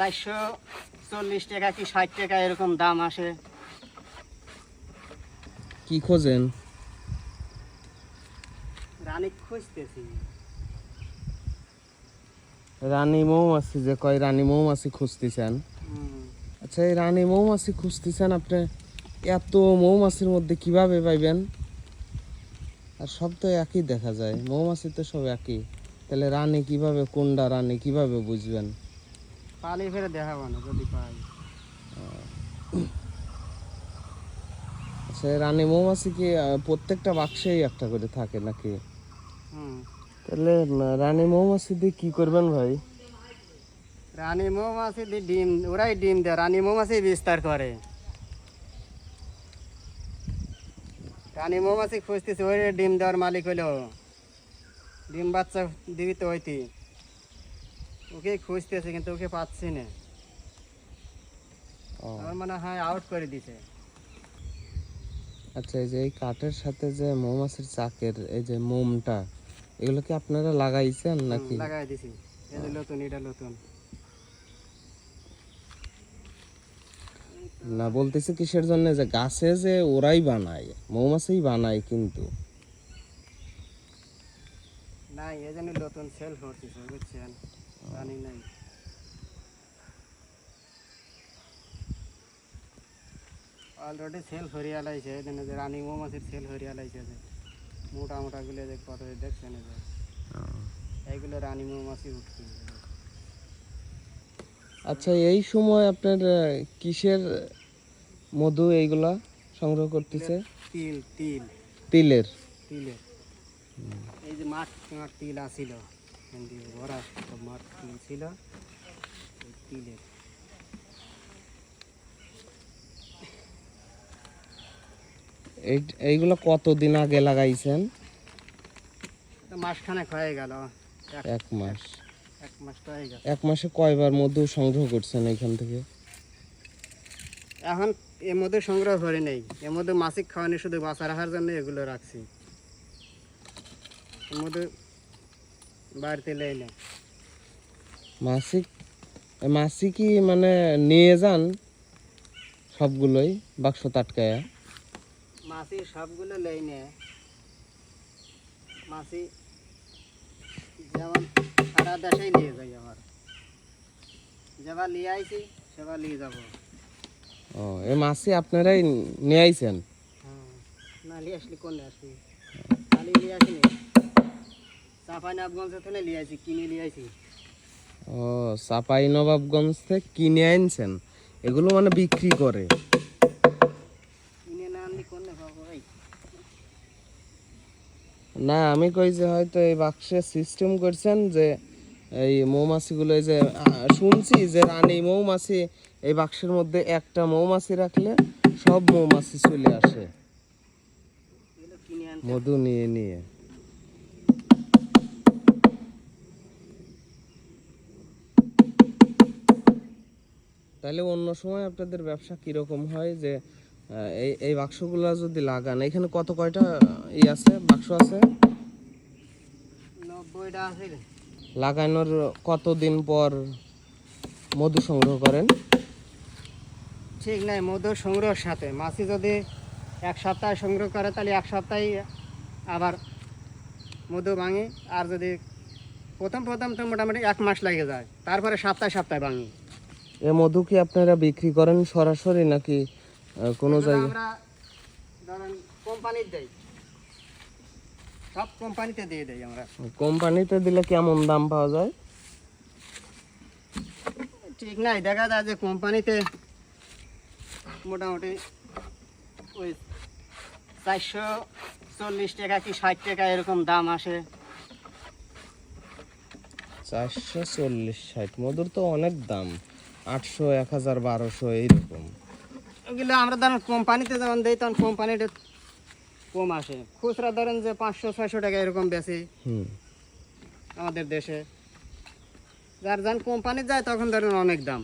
চারশো চল্লিশ টাকা কি ষাট টাকা এরকম দাম আসে। কি খোঁজেন? রানী খুঁজতেছি। রানী মৌমাছি যে কয় রানী মৌমাছি খুঁজতেছেন? আচ্ছা এই রানী মৌমাছি খুঁজতেছেন আপনি এত মৌমাছির মধ্যে কীভাবে পাইবেন? আর সব তো একই দেখা যায় মৌমাছি তো সব একই। তাহলে রানী কীভাবে কোনটা রানী কীভাবে বুঝবেন? পালি ফেরে দেখাবো না যদি পাই। আচ্ছা এই রানী মৌমাছি কি প্রত্যেকটা বাক্সেই একটা করে থাকে নাকি? তাহলে রানী মৌমাছি দিয়ে কি করবেন ভাই? রানী মৌমাছি দিয়ে ডিম ওরাই ডিম দেয় রানী মৌমাছি বিস্তার করে। রানী মৌমাছি খুঁজতেছে ওই ডিম দেওয়ার মালিক হলো ডিম বাচ্চা দিবি তো হইতি। ওকে খুঁজতেছে কিন্তু ওকে পাচ্ছি না। আমার মনে হয় আউট করে দিছে। আচ্ছা এই যে এই কাঠের সাথে যে মৌমাছির চাকের এই যে মোমটা এগুলো কি আপনারা লাগাইছেন নাকি? লাগাই দিছি। এই যে নতুন এটা নতুন। না বলতেছি কিসের জন্য যে গাছে যে ওরাই বানায় মৌমাছি বানায় কিন্তু। নাই এই জন্য নতুন সেল করতেছে বুঝছেন? জানি নাই অলরেডি সেল হরিয়া লাইছে জন্য যে রানী মৌমাছির সেল হরিয়া লাইছে যে। মোটা মোটা গুলো যে কত দেখছেন এই যে। এইগুলো রানী মৌমাছি উঠছে। আচ্ছা এই সময় আপনার কিসের মধু এইগুলা সংগ্রহ করতেছে? তিল তিল। তিলের। তিলের। এই যে মাঠ মাঠ তিল আসিল এখান দিয়ে ভরা সব মাঠ তিল ছিল? তিলের। এই এইগুলা কতদিন আগে লাগাইছেন? তো মাসখানেক হয়ে গেল। এক এক মাস। এক মাস হয়ে গেল এক মাসে কয়বার মধু সংগ্রহ করছেন এখান থেকে? এখন এর মধ্যে সংগ্রহ করে নেই। এর মধ্যে মাসিক খাওয়ানি শুধু বাঁচা রাখার জন্য এগুলো রাখছি। এর মধ্যে বাড়িতে লেই মাসিক মাসি কি মানে নিয়ে যান সবগুলোই বাক্স তাটকায়া। মাসি সবগুলো লেই নে। মাসি যেমন সারা দেশেই নিয়ে যাই আমার। যেবার নিয়ে আইছি সেবার নিয়ে যাব। ও এই মাসি আপনারাই নিয়ে আইছেন? হ্যাঁ না নিয়ে আসলি কোন আসবি? খালি নিয়ে আসিনি। চাপাই নাবগঞ্জ থেকে নিয়ে আসি কিনে নিয়ে আসি ও চাপাই নবাবগঞ্জ থেকে কিনে আনছেন। এগুলো মানে বিক্রি করে। না আমি কই যে হয়তো এই বাক্সে সিস্টেম করছেন যে এই মৌমাছিগুলো যে শুনছি যে রানী মৌমাছি এই বাক্সের মধ্যে একটা মৌমাছি রাখলে সব মৌমাছি চলে আসে। মধু নিয়ে নিয়ে। তাহলে অন্য সময় আপনাদের ব্যবসা কীরকম হয় যে এই এই বাক্সগুলো যদি লাগান এখানে কত কয়টা ই আছে বাক্স আছে? নব্বইটা আছে। লাগানোর কতদিন পর মধু সংগ্রহ করেন? ঠিক নাই মধু সংগ্রহের সাথে। মাছি যদি এক সপ্তাহে সংগ্রহ করে তাহলে এক সপ্তাহে আবার মধু ভাঙি। আর যদি প্রথম প্রথম তো মোটামুটি এক মাস লাগে যায় তারপরে সপ্তাহে সপ্তাহে ভাঙি। এ মধু কি আপনারা বিক্রি করেন সরাসরি নাকি কোনো জায়গায়? কোম্পানির দেই। সব কোম্পানিতে দিয়ে দেই আমরা। কোম্পানিতে দিলে কেমন দাম পাওয়া যায়? ঠিক নাই দেখা যায় যে কোম্পানিতে মোটামুটি ওই চারশো চল্লিশ টাকা কি ষাট টাকা এরকম দাম আসে। চারশো চল্লিশ ষাট মধুর তো অনেক দাম। আটশো এক হাজার বারোশো এইরকম। ওগুলো আমরা ধরেন কোম্পানিতে যখন দিই তখন কোম্পানিটা কম আসে। খুচরা ধরেন যে পাঁচশো ছয়শো টাকা এরকম বেশি আমাদের দেশে। যার যখন কোম্পানি যায় তখন ধরেন অনেক দাম।